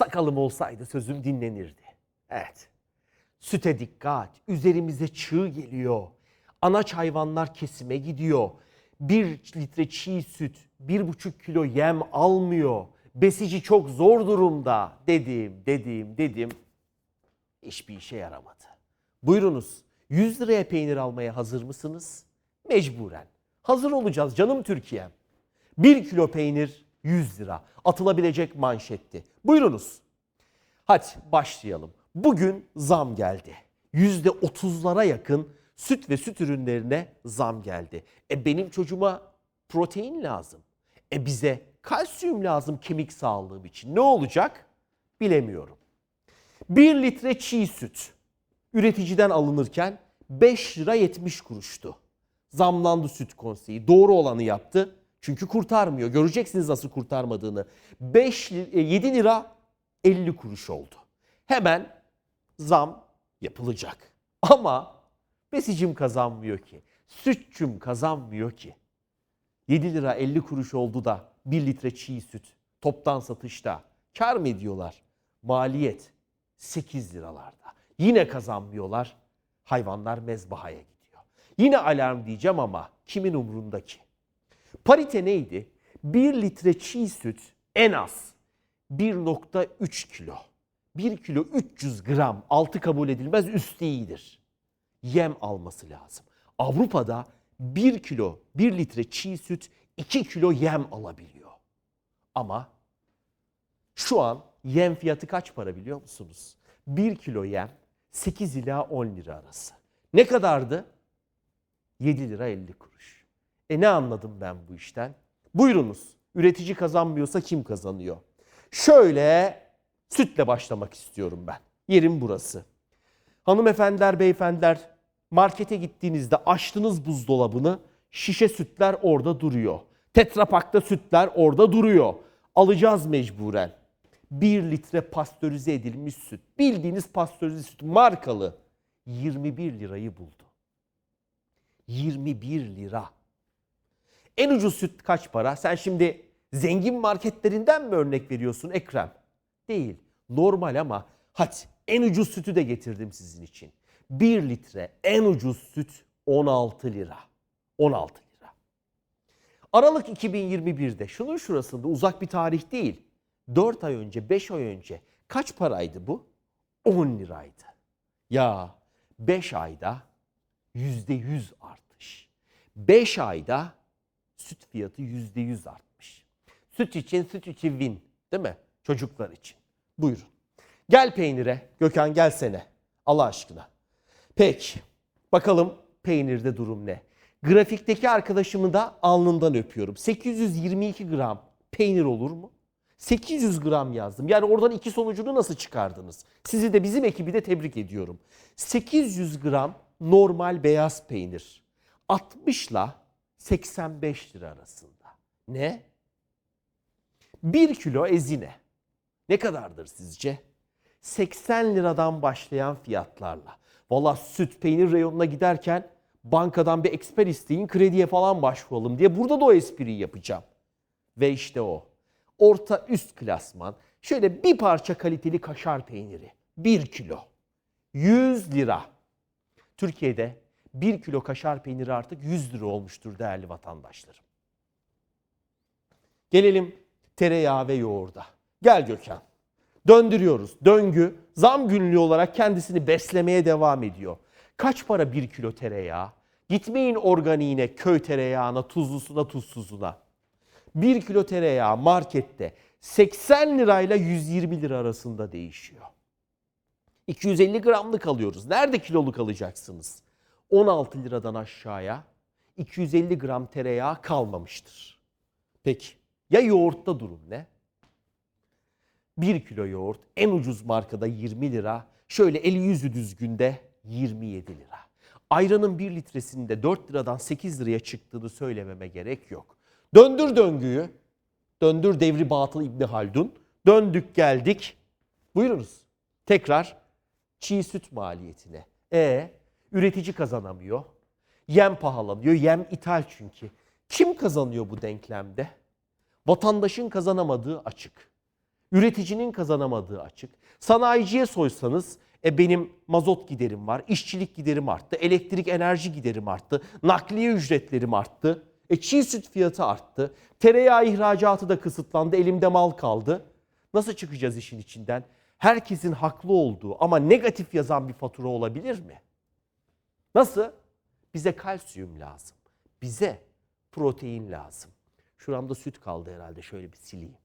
Sakalım olsaydı sözüm dinlenirdi. Evet. Süte dikkat. Üzerimize çığ geliyor. Anaç hayvanlar kesime gidiyor. Bir litre çiğ süt, bir buçuk kilo yem almıyor. Besici çok zor durumda dedim, dedim, dedim. Hiçbir işe yaramadı. Buyurunuz 100 liraya peynir almaya hazır mısınız? Mecburen. Hazır olacağız canım Türkiye'm. 1 kilo peynir 100 lira. Atılabilecek manşetti. Buyurunuz. Hadi başlayalım. Bugün zam geldi. %30'lara yakın süt ve süt ürünlerine zam geldi. E benim çocuğuma protein lazım. E bize kalsiyum lazım kemik sağlığım için. Ne olacak? Bilemiyorum. 1 litre çiğ süt üreticiden alınırken 5 lira 70 kuruştu. Zamlandı süt konseyi. Doğru olanı yaptı. Çünkü kurtarmıyor. Göreceksiniz nasıl kurtarmadığını. 5 7 lira 50 kuruş oldu. Hemen zam yapılacak. Ama besicim kazanmıyor ki. Sütçüm kazanmıyor ki. 7 lira 50 kuruş oldu da 1 litre çiğ süt toptan satışta kar mı ediyorlar? Maliyet 8 liralarda. Yine kazanmıyorlar. Hayvanlar mezbahaya gidiyor. Yine alarm diyeceğim ama kimin umrunda ki? Parite neydi? 1 litre çiğ süt en az 1.3 kilo. 1 kilo 300 gram altı kabul edilmez üstü iyidir. Yem alması lazım. Avrupa'da 1 kilo 1 litre çiğ süt 2 kilo yem alabiliyor. Ama şu an yem fiyatı kaç para biliyor musunuz? 1 kilo yem 8 ila 10 lira arası. Ne kadardı? 7 lira 50 kuruş. E ne anladım ben bu işten? Buyurunuz. Üretici kazanmıyorsa kim kazanıyor? Şöyle sütle başlamak istiyorum ben. Yerim burası. Hanımefendiler, beyefendiler markete gittiğinizde açtınız buzdolabını şişe sütler orada duruyor. Tetrapakta sütler orada duruyor. Alacağız mecburen. 1 litre pastörize edilmiş süt. Bildiğiniz pastörize süt markalı 21 lirayı buldu. 21 lira. En ucuz süt kaç para? Sen şimdi zengin marketlerinden mi örnek veriyorsun Ekrem? Değil. Normal ama hadi en ucuz sütü de getirdim sizin için. 1 litre en ucuz süt 16 lira. 16 lira. Aralık 2021'de şunun şurasında uzak bir tarih değil. 4 ay önce, 5 ay önce kaç paraydı bu? 10 liraydı. Ya 5 ayda %100 artış. 5 ayda süt fiyatı %100 artmış. Süt için süt için win değil mi? Çocuklar için. Buyurun. Gel peynire. Gökhan gelsene. Allah aşkına. Peki. Bakalım peynirde durum ne? Grafikteki arkadaşımı da alnından öpüyorum. 822 gram peynir olur mu? 800 gram yazdım. Yani oradan iki sonucunu nasıl çıkardınız? Sizi de bizim ekibi de tebrik ediyorum. 800 gram normal beyaz peynir. 60 ile 85 lira arasında. Ne? 1 kilo ezine. Ne kadardır sizce? 80 liradan başlayan fiyatlarla. Valla süt peynir reyonuna giderken bankadan bir eksper isteyin krediye falan başvuralım diye burada da o espriyi yapacağım. Ve işte o. Orta üst klasman. Şöyle bir parça kaliteli kaşar peyniri. 1 kilo. 100 lira. Türkiye'de 1 kilo kaşar peyniri artık 100 lira olmuştur değerli vatandaşlarım. Gelelim tereyağı ve yoğurda. Gel Gökhan. Döndürüyoruz. Döngü zam günlüğü olarak kendisini beslemeye devam ediyor. Kaç para 1 kilo tereyağı? Gitmeyin organiğine, köy tereyağına, tuzlusuna, tuzsuzuna. 1 kilo tereyağı markette 80 lirayla 120 lira arasında değişiyor. 250 gramlık alıyoruz. Nerede kiloluk alacaksınız? 16 liradan aşağıya 250 gram tereyağı kalmamıştır. Peki ya yoğurtta durum ne? 1 kilo yoğurt en ucuz markada 20 lira. Şöyle eli yüzü düzgünde 27 lira. Ayranın 1 litresinde 4 liradan 8 liraya çıktığını söylememe gerek yok. Döndür döngüyü. Döndür devri batıl İbni Haldun. Döndük geldik. Buyurunuz. Tekrar çiğ süt maliyetine. E üretici kazanamıyor. Yem pahalanıyor. Yem ithal çünkü. Kim kazanıyor bu denklemde? Vatandaşın kazanamadığı açık. Üreticinin kazanamadığı açık. Sanayiciye soysanız e benim mazot giderim var, işçilik giderim arttı, elektrik enerji giderim arttı, nakliye ücretlerim arttı. E çiğ süt fiyatı arttı. Tereyağı ihracatı da kısıtlandı, elimde mal kaldı. Nasıl çıkacağız işin içinden? Herkesin haklı olduğu ama negatif yazan bir fatura olabilir mi? Nasıl? Bize kalsiyum lazım. Bize protein lazım. Şuramda süt kaldı herhalde şöyle bir sileyim.